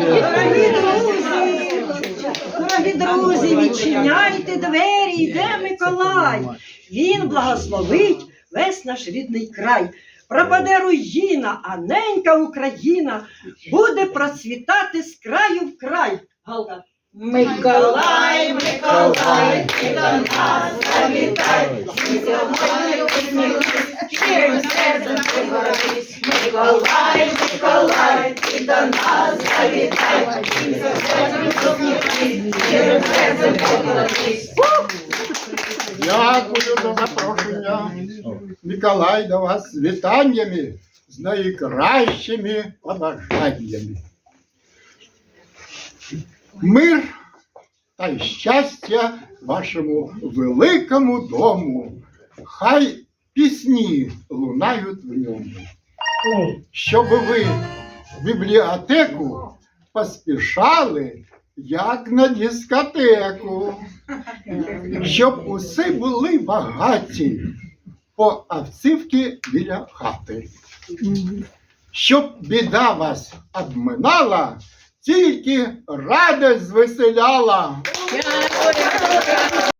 Дорогі друзі, дорогі друзі, відчиняйте двері, йде Миколай. Він благословить весь наш рідний край. Пропаде руїна, а ненька Україна буде процвітати з краю в край. Галка. Миколай, Миколай, ти до нас завітай, Миколай, Миколай, ти до нас завітай, і сьогодні усміхнись, щирим серцем пригорись. Дякую за запрошення. Миколай до вас з вітаннями, з найкращими побажаннями. Мир та щастя вашому великому дому. Хай пісні лунають в ньому. Щоб ви в бібліотеку поспішали, як на дискотеку щоб усе були багаті по авцівки біля хати. Щоб біда вас обминала, тільки радость звеселяла.